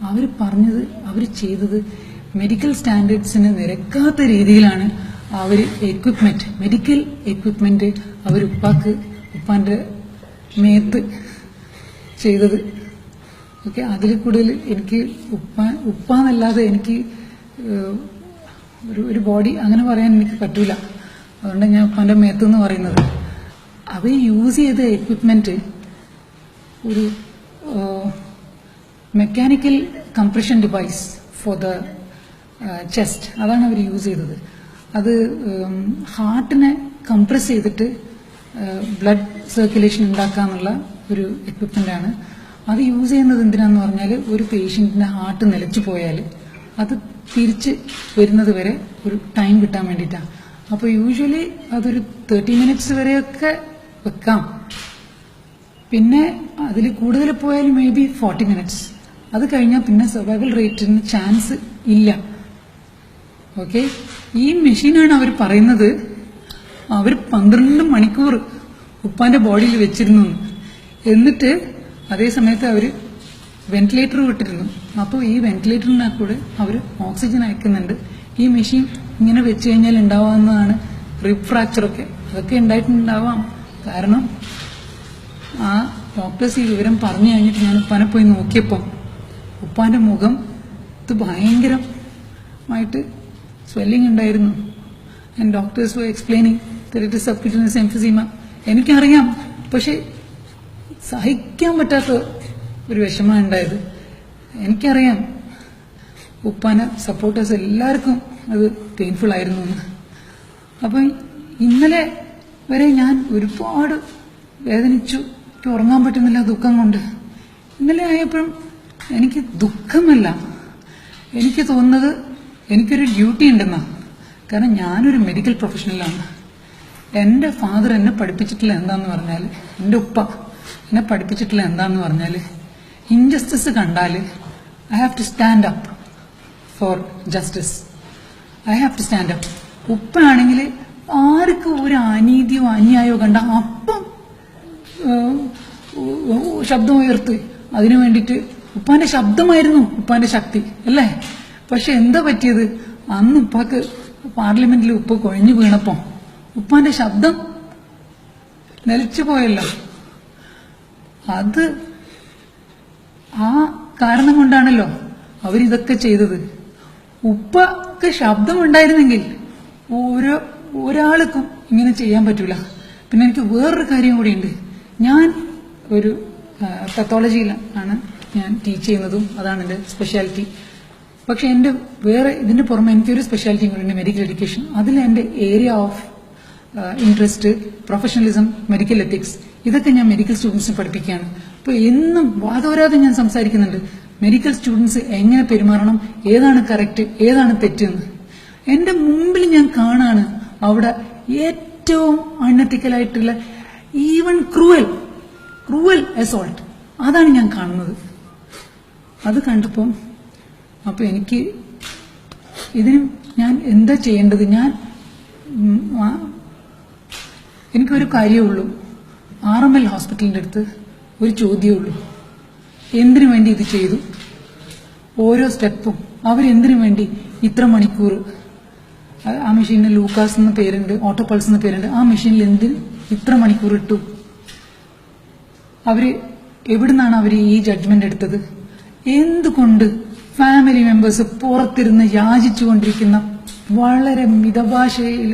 അവർ പറഞ്ഞത് അവർ ചെയ്തത് മെഡിക്കൽ സ്റ്റാൻഡേർഡ്സിന് നിരക്കാത്ത രീതിയിലാണ് അവർ എക്വിപ്മെന്റ് മെഡിക്കൽ എക്വിപ്മെന്റ് അവർ ഉപ്പാക്ക് ഉപ്പാന്റെ മേത്ത് ചെയ്തത്. ഓക്കെ അതിൽ കൂടുതൽ എനിക്ക് ഉപ്പ ഉപ്പാന്നല്ലാതെ എനിക്ക് ഒരു ഒരു ബോഡി അങ്ങനെ പറയാൻ എനിക്ക് പറ്റൂല. അതുകൊണ്ട് ഞാൻ ഉപ്പാന്റെ മേത്ത് എന്ന് പറയുന്നത്. അവർ യൂസ് ചെയ്ത എക്വിപ്മെന്റ് ഒരു mechanical compression device for the chest അതാണ് അവർ യൂസ് ചെയ്തത്. അത് ഹാർട്ടിനെ കംപ്രസ് ചെയ്തിട്ട് ബ്ലഡ് സർക്കുലേഷൻ ഉണ്ടാക്കാന്നുള്ള ഒരു എക്വിപ്മെന്റ് ആണ്. അത് യൂസ് ചെയ്യുന്നത് എന്തിനാന്ന് പറഞ്ഞാൽ ഒരു പേഷ്യന്റിന്റെ ഹാർട്ട് നിലച്ചു പോയാൽ അത് തിരിച്ച് വരുന്നത് വരെ ഒരു ടൈം കിട്ടാൻ വേണ്ടിയിട്ടാണ് അപ്പോൾ യൂഷ്വലി അതൊരു തേർട്ടി മിനിറ്റ്സ് വരെയൊക്കെ വെക്കാം. പിന്നെ അതിൽ കൂടുതൽ പോയാൽ മേ ബി ഫോർട്ടി മിനിറ്റ്സ് അത് കഴിഞ്ഞാൽ പിന്നെ സർവൈവൽ റേറ്റിന് ചാൻസ് ഇല്ല. ഓക്കെ ഈ മെഷീനാണ് അവർ പറയുന്നത്. അവർ പന്ത്രണ്ട് മണിക്കൂർ ഉപ്പാന്റെ ബോഡിയിൽ വെച്ചിരുന്നു. എന്നിട്ട് അതേ സമയത്ത് അവർ വെന്റിലേറ്റർ വിട്ടിരുന്നു. അപ്പോൾ ഈ വെന്റിലേറ്ററിനെ കൂടെ അവർ ഓക്സിജൻ അയക്കുന്നുണ്ട്. ഈ മെഷീൻ ഇങ്ങനെ വെച്ച് കഴിഞ്ഞാൽ ഉണ്ടാവാവുന്നതാണ് റിബ് ഫ്രാക്ചറൊക്കെ അതൊക്കെ ഉണ്ടായിട്ടുണ്ടാവാം. കാരണം ആ ഡോക്ടേഴ്സ് ഈ വിവരം പറഞ്ഞു കഴിഞ്ഞിട്ട് ഞാൻ ഉപ്പാനെ പോയി നോക്കിയപ്പോൾ ഉപ്പാന്റെ മുഖം ഇത് ഭയങ്കരമായിട്ട് സ്വെല്ലിംഗ് ഉണ്ടായിരുന്നു. And doctors were explaining it subcutaneous emphysema എനിക്കറിയാം പക്ഷെ സഹിക്കാൻ പറ്റാത്ത ഒരു വിഷമം ഉണ്ടായത്. എനിക്കറിയാം ഉപ്പാന സപ്പോർട്ടേഴ്സ് എല്ലാവർക്കും അത് പെയിൻഫുൾ ആയിരുന്നു എന്ന്. അപ്പം ഇന്നലെ വരെ ഞാൻ ഒരുപാട് വേദനിച്ചു. ഉറങ്ങാൻ പറ്റുന്നില്ല ദുഃഖം കൊണ്ട്. ഇന്നലെ ആയപ്പോഴും എനിക്ക് ദുഃഖമല്ല. എനിക്ക് തോന്നുന്നത് എനിക്കൊരു ഡ്യൂട്ടി ഉണ്ടെന്നാ. കാരണം ഞാനൊരു മെഡിക്കൽ പ്രൊഫഷണലാണ് എന്റെ ഫാദർ എന്നെ പഠിപ്പിച്ചിട്ടില്ല എന്താന്ന് പറഞ്ഞാൽ എന്റെ ഉപ്പ എന്നെ പഠിപ്പിച്ചിട്ടില്ല എന്താന്ന് പറഞ്ഞാൽ ഇൻജസ്റ്റിസ് കണ്ടാൽ I have to stand up for justice I have to stand up ഉപ്പാണെങ്കിൽ ആർക്കും ഒരു അനീതിയോ അന്യായോ കണ്ട അപ്പം ശബ്ദം ഉയർത്തി അതിനു വേണ്ടിയിട്ട് ഉപ്പാന്റെ ശബ്ദമായിരുന്നു ഉപ്പാന്റെ ശക്തി അല്ലേ? പക്ഷെ എന്താ പറ്റിയത്? അന്ന് ഉപ്പാക്ക് പാർലമെന്റിൽ ഉപ്പ് കൊഴിഞ്ഞു വീണപ്പോ ഉപ്പാന്റെ ശബ്ദം നിലച്ചു പോയല്ലോ. അത് ആ കാരണം കൊണ്ടാണല്ലോ അവരിതൊക്കെ ചെയ്തത്. ഉപ്പക്ക് ശബ്ദമുണ്ടായിരുന്നെങ്കിൽ ഓരോ ഒരാൾക്കും ഇങ്ങനെ ചെയ്യാൻ പറ്റൂല. പിന്നെ എനിക്ക് വേറൊരു കാര്യം കൂടിയുണ്ട്. ഞാൻ ഒരു പത്തോളജിയിൽ ആണ് ഞാൻ ടീച്ച് ചെയ്യുന്നതും അതാണ് എന്റെ സ്പെഷ്യാലിറ്റി പക്ഷെ എന്റെ വേറെ ഇതിന്റെ പുറമെ എനിക്കൊരു സ്പെഷ്യാലിറ്റി കൂടി ഉണ്ട് മെഡിക്കൽ എഡ്യൂക്കേഷൻ അതിൽ എന്റെ area of interest professionalism medical ethics ഇതൊക്കെ ഞാൻ മെഡിക്കൽ സ്റ്റുഡൻസിന് പഠിപ്പിക്കുകയാണ്. അപ്പോൾ എന്നും വാദോരാതെ ഞാൻ സംസാരിക്കുന്നുണ്ട്. മെഡിക്കൽ സ്റ്റുഡൻസ് എങ്ങനെ പെരുമാറണം ഏതാണ് കറക്റ്റ് ഏതാണ് തെറ്റെന്ന് എന്റെ മുമ്പിൽ ഞാൻ കാണാണ് അവിടെ ഏറ്റവും അൺഎത്തിക്കലായിട്ടുള്ള ഈവൻ ക്രൂവൽ ക്രൂവൽ അസോൾട്ട് അതാണ് ഞാൻ കാണുന്നത്. അത് കണ്ടപ്പം അപ്പൊ എനിക്ക് ഇതിന് ഞാൻ എന്താ ചെയ്യേണ്ടത്? ഞാൻ എനിക്കൊരു കാര്യമുള്ളൂ ആർ എം എൽ ഹോസ്പിറ്റലിന്റെ അടുത്ത് ഒരു ചോദ്യമേ ഉള്ളൂ. എന്തിനു വേണ്ടി ഇത് ചെയ്തു? ഓരോ സ്റ്റെപ്പും. അവരെന്തിനു വേണ്ടി ഇത്ര മണിക്കൂർ? ആ- മെഷീനിൽ ലൂക്കാസ് എന്ന പേരുണ്ട് ഓട്ടോ പൾസ് എന്ന പേരുണ്ട്. ആ മെഷീനിൽ എന്തിന് ഇത്ര മണിക്കൂർ ഇട്ടു? അവർ എവിടുന്നാണ് അവർ ഈ ജഡ്ജ്മെന്റ് എടുത്തത്? എന്തുകൊണ്ട് ഫാമിലി മെമ്പേഴ്സ് പുറത്തിരുന്ന് യാചിച്ചുകൊണ്ടിരിക്കുന്ന വളരെ മിതഭാഷയിൽ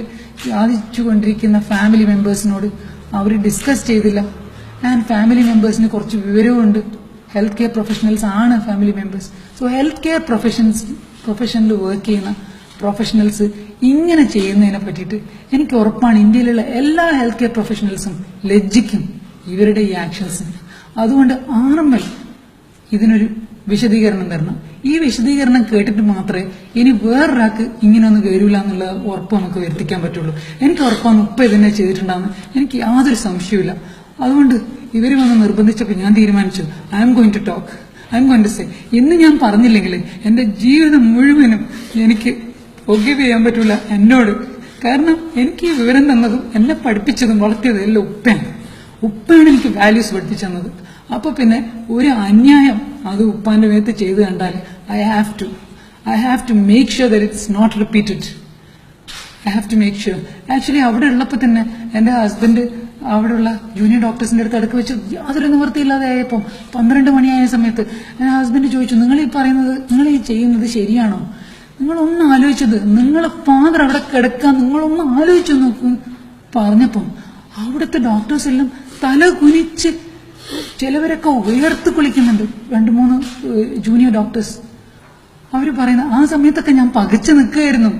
യാചിച്ചുകൊണ്ടിരിക്കുന്ന ഫാമിലി മെമ്പേഴ്സിനോട് അവർ ഡിസ്കസ് ചെയ്തില്ല. ആൻഡ് ഫാമിലി മെമ്പേഴ്സിന് കുറച്ച് വിവരമുണ്ട് ഹെൽത്ത് കെയർ പ്രൊഫഷണൽസ് ആണ് family members so health care professions പ്രൊഫഷനിൽ work ചെയ്യുന്ന പ്രൊഫഷണൽസ് ഇങ്ങനെ ചെയ്യുന്നതിനെ പറ്റിയിട്ട് എനിക്ക് ഉറപ്പാണ് ഇന്ത്യയിലുള്ള എല്ലാ ഹെൽത്ത് കെയർ പ്രൊഫഷണൽസും ലജ്ജിക്കും ഇവരുടെ ഈ ആക്ഷൻസിന് അതുകൊണ്ട് ആർ എം എൽ ഇതിനൊരു വിശദീകരണം തരണം. ഈ വിശദീകരണം കേട്ടിട്ട് മാത്രമേ ഇനി വേറൊരാൾക്ക് ഇങ്ങനെയൊന്നും വരില്ല എന്നുള്ള ഉറപ്പ് നമുക്ക് വരുത്തിക്കാൻ പറ്റുള്ളൂ. എനിക്ക് ഉറപ്പാണ് ഉപ്പ ഇതന്നെ ചെയ്തിട്ടുണ്ടാകുന്ന എനിക്ക് യാതൊരു സംശയവുമില്ല. അതുകൊണ്ട് ഇവർ വന്ന് നിർബന്ധിച്ചപ്പോൾ ഞാൻ തീരുമാനിച്ചു I am going to talk I am going to say ഇന്ന് ഞാൻ പറഞ്ഞില്ലെങ്കിൽ എന്റെ ജീവിതം മുഴുവനും എനിക്ക് ഒഗീവ് ചെയ്യാൻ പറ്റില്ല എന്നോട്. കാരണം എനിക്ക് ഈ വിവരം തന്നതും എന്നെ പഠിപ്പിച്ചതും വളർത്തിയതും എല്ലാം ഉപ്പയാണ്. ഉപ്പയാണ് എനിക്ക് വാല്യൂസ് പഠിപ്പിച്ചു തന്നത്. അപ്പൊ പിന്നെ ഒരു അന്യായം അത് ഉപ്പാന്റെ മേത്ത് ചെയ്ത് കണ്ടാൽ I have to I have to make sure that it's not repeated I have to make sure actually അവിടെ ഉള്ളപ്പോൾ തന്നെ എന്റെ ഹസ്ബൻഡ് അവിടെയുള്ള ജൂനിയർ ഡോക്ടേഴ്സിന്റെ അടുത്ത് അടുക്ക് വെച്ച് യാതൊരു നിവൃത്തിയില്ലാതെ ആയപ്പോൾ പന്ത്രണ്ട് മണിയായ സമയത്ത് എന്റെ ഹസ്ബൻഡ് ചോദിച്ചു നിങ്ങൾ ഈ പറയുന്നത് നിങ്ങൾ ഈ ചെയ്യുന്നത് ശരിയാണോ? നിങ്ങളൊന്ന് ആലോചിച്ചത് നിങ്ങളെ ഫാദർ അവിടെ കിടക്കാൻ നിങ്ങളൊന്ന് ആലോചിച്ചു നോക്കും. പറഞ്ഞപ്പം അവിടുത്തെ ഡോക്ടേഴ്സ് എല്ലാം തല കുനിച്ച് ചിലവരൊക്കെ ഉയർത്ത് കുളിക്കുന്നുണ്ട്. രണ്ട് മൂന്ന് ജൂനിയർ ഡോക്ടേഴ്സ് അവർ പറയുന്ന ആ സമയത്തൊക്കെ ഞാൻ പകച്ചു നിൽക്കുകയായിരുന്നു.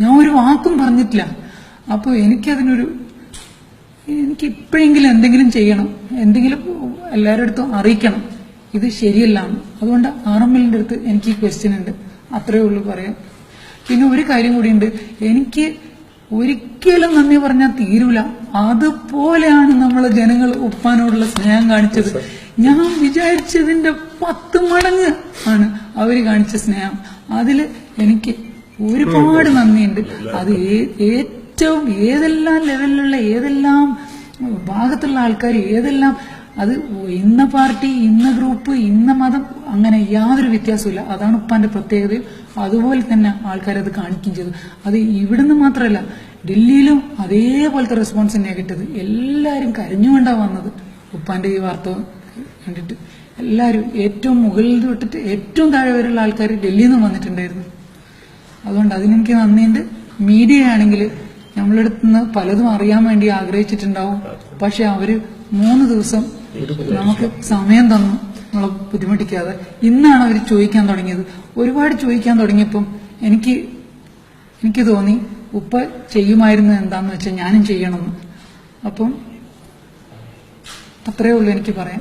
ഞാൻ ഒരു വാക്കും പറഞ്ഞിട്ടില്ല. അപ്പോൾ എനിക്കതിനൊരു എനിക്ക് ഇപ്പോഴെങ്കിലും എന്തെങ്കിലും ചെയ്യണം. എന്തെങ്കിലും എല്ലാവരുടെ അടുത്തും അറിയിക്കണം. ഇത് ശരിയല്ല അതുകൊണ്ട് ആർ എം എല്ലിന്റെ അടുത്ത് എനിക്ക് ഈ ക്വസ്റ്റ്യൻ ഉണ്ട്. അത്രേ ഉള്ളൂ പറയാം പിന്നെ ഒരു കാര്യം കൂടിയുണ്ട്. എനിക്ക് ഒരിക്കലും നന്ദി പറഞ്ഞാൽ തീരൂല. അതുപോലെയാണ് നമ്മളെ ജനങ്ങൾ ഉപ്പാനോടുള്ള സ്നേഹം കാണിച്ചത്. ഞാൻ വിചാരിച്ചതിന്റെ പത്ത് മടങ്ങ് ആണ് അവർ കാണിച്ച സ്നേഹം. അതിൽ എനിക്ക് ഒരുപാട് നന്ദിയുണ്ട്. അത് ഏറ്റവും ഏതെല്ലാം ലെവലിലുള്ള ഏതെല്ലാം ഭാഗത്തുള്ള ആൾക്കാർ ഏതെല്ലാം അത് ഇന്ന പാർട്ടി ഇന്ന ഗ്രൂപ്പ് ഇന്ന മതം അങ്ങനെ യാതൊരു വ്യത്യാസമില്ല അതാണ് ഉപ്പാന്റെ പ്രത്യേകതയും. അതുപോലെ തന്നെ ആൾക്കാരത് കാണിക്കുകയും ചെയ്തു. അത് ഇവിടുന്ന് മാത്രമല്ല ഡൽഹിയിലും അതേപോലത്തെ റെസ്പോൺസ് തന്നെയാണ് കിട്ടിയത്. എല്ലാവരും കരഞ്ഞുകൊണ്ടാണ് വന്നത് ഉപ്പാന്റെ ഈ വാർത്ത കണ്ടിട്ട്. എല്ലാവരും ഏറ്റവും മുകളിൽ തൊട്ടിട്ട് ഏറ്റവും താഴെ വരെയുള്ള ആൾക്കാർ ഡൽഹിയിൽ നിന്ന് വന്നിട്ടുണ്ടായിരുന്നു. അതുകൊണ്ട് അതിനെനിക്ക് നന്ദിയുണ്ട്. മീഡിയ ആണെങ്കിൽ നമ്മളെടുത്ത് നിന്ന് പലതും അറിയാൻ വേണ്ടി ആഗ്രഹിച്ചിട്ടുണ്ടാവും. പക്ഷെ അവർ മൂന്ന് ദിവസം നമുക്ക് സമയം തന്നു. നമ്മളെ ബുദ്ധിമുട്ടിക്കാതെ ഇന്നാണ് അവർ ചോദിക്കാൻ തുടങ്ങിയത്. ഒരുപാട് ചോദിക്കാൻ തുടങ്ങിയപ്പം എനിക്ക് എനിക്ക് തോന്നി ഉപ്പ ചെയ്യുമായിരുന്നു എന്താന്ന് വെച്ചാൽ ഞാനും ചെയ്യണമെന്ന്. അപ്പം അത്രേ ഉള്ളൂ എനിക്ക് പറയാൻ.